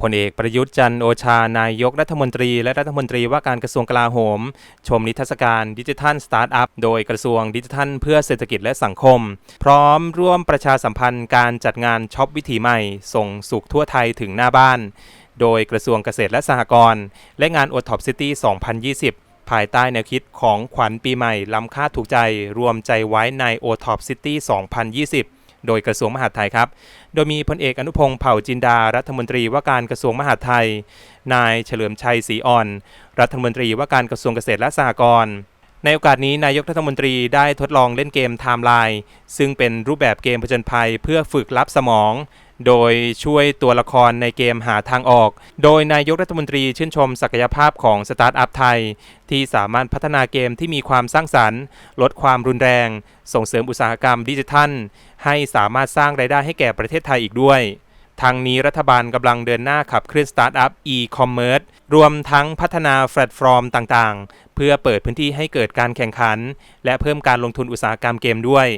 พลเอกประยุทธ์จันทร์โอชานายกรัฐมนตรีและรัฐมนตรีว่าการกระทรวงกลาโหม ชมนิทรรศการดิจิทัลสตาร์ทอัพโดยกระทรวงดิจิทัลเพื่อเศรษฐกิจและสังคม พร้อมร่วมประชาสัมพันธ์การจัดงานช็อปวิถีใหม่ ส่งสุขทั่วไทยถึงหน้าบ้าน โดยกระทรวงเกษตรและสหกรณ์และงาน o t o p City 2020ภายใต้แนวคิดของขวัญปีใหม่ ล้ำค่าถูกใจ รวมใจไว้ใน o t o p City 2020 โดยกระทรวงมหาดไทยครับ โดยมีพลเอกอนุพงศ์เผ่าจินดา รัฐมนตรีว่าการกระทรวงมหาดไทย นายเฉลิมชัยศรีอ่อน รัฐมนตรีว่าการกระทรวงเกษตรและสหกรณ์ในโอกาสนี้นายกรัฐมนตรีได้ทดลองเล่นเกมไทม์ไลน์ซึ่งเป็นรูปแบบเกมผจญภัยเพื่อฝึกลับสมอง โดยช่วยตัวละครในเกมหาทางออก โดยนายกรัฐมนตรีชื่นชมศักยภาพของสตาร์ทอัพไทย ที่สามารถพัฒนาเกมที่มีความสร้างสรรค์ ลดความรุนแรง ส่งเสริมอุตสาหกรรมดิจิทัล ให้สามารถสร้างรายได้ให้แก่ประเทศไทยอีกด้วย ทางนี้รัฐบาลกำลังเดินหน้าขับเคลื่อนสตาร์ทอัพ e-commerce รวมทั้งพัฒนาแพลตฟอร์มต่างๆ เพื่อเปิดพื้นที่ให้เกิดการแข่งขัน และเพิ่มการลงทุนอุตสาหกรรมเกมด้วย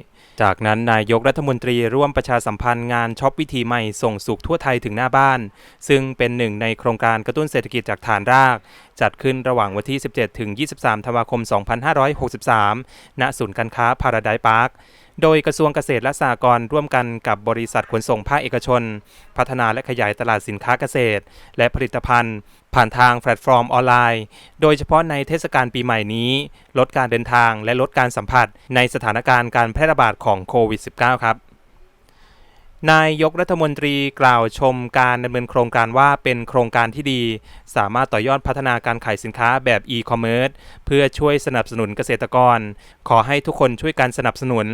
จากนั้นนายกรัฐมนตรีร่วมประชาสัมพันธ์งานช็อปวิธีใหม่ส่งสุขทั่วไทยถึงหน้าบ้าน ซึ่งเป็นหนึ่งในโครงการกระตุ้นเศรษฐกิจจากฐานราก จัดขึ้นระหว่างวันที่ 17 ถึง 23 ธันวาคม 2563 ณ ศูนย์การค้าพาราไดพาร์ค โดยกระทรวงเกษตรและสหกรณ์ร่วมกันกับบริษัทขนส่งภาคเอกชน พัฒนาและขยายตลาดสินค้าเกษตร และผลิตภัณฑ์ ผ่านทางแพลตฟอร์มออนไลน์ โดยเฉพาะในเทศกาลปีใหม่นี้ ลดการเดินทางและลดการสัมผัสในสถานการณ์การแพร่ระบาดของโควิด -19 ครับ นายกรัฐมนตรีกล่าวชมการดำเนินโครงการว่าเป็นโครงการที่ดี สามารถต่อยอดพัฒนาการขายสินค้าแบบ e-commerce เพื่อช่วยสนับสนุนเกษตรกร ขอให้ทุกคนช่วยกันสนับสนุน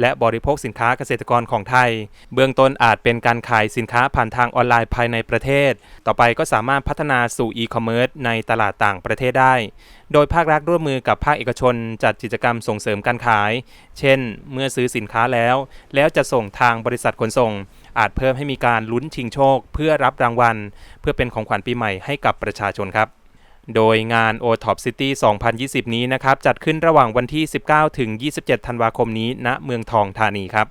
และบริโภคสินค้าเกษตรกรของไทย เบื้องต้นอาจเป็นการขายสินค้าผ่านทางออนไลน์ภายในประเทศ ต่อไปก็สามารถพัฒนาสู่ e-commerce ในตลาดต่างประเทศได้โดยภาครัฐร่วมมือกับภาคเอกชนจัดกิจกรรมส่งเสริมการขาย เช่น เมื่อซื้อสินค้าแล้ว แล้วจะส่งทางบริษัทขนส่ง อาจเพิ่มให้มีการลุ้นชิงโชค เพื่อรับรางวัล เพื่อเป็นของขวัญปีใหม่ให้กับประชาชนครับโดยงาน o t o p City 2020 นี้นะครับ จัดขึ้นระหว่างวันที่ 19 ถึง 27 ธันวาคมนี้ณเมืองทองธานีครับ